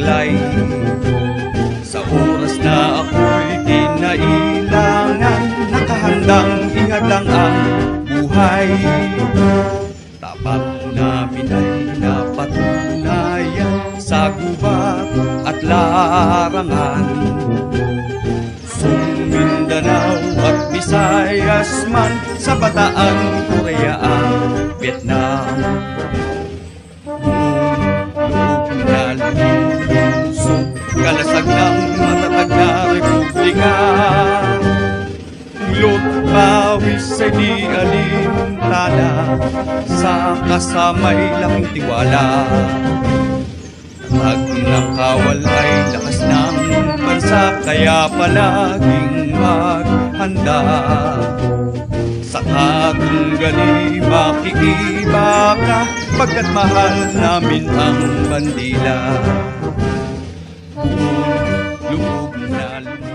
taglay Sa oras na ako'y kinailangan Nakahandang ihatang ang buhay. Tapat namin ay napatunayan Sa gubat at larangan. Sung Mindanao at Visayas man Sa Bataan, Korea ang Vietnam. Thank you ng matatag na republika Ulot pawis ay di alintana Sa kasamay laking tiwala. Pag nakawal ay lakas ng bansa Kaya palaging maghanda. Sa katunggali makikiba ka Pagkat mahal namin ang bandila Luna, luna.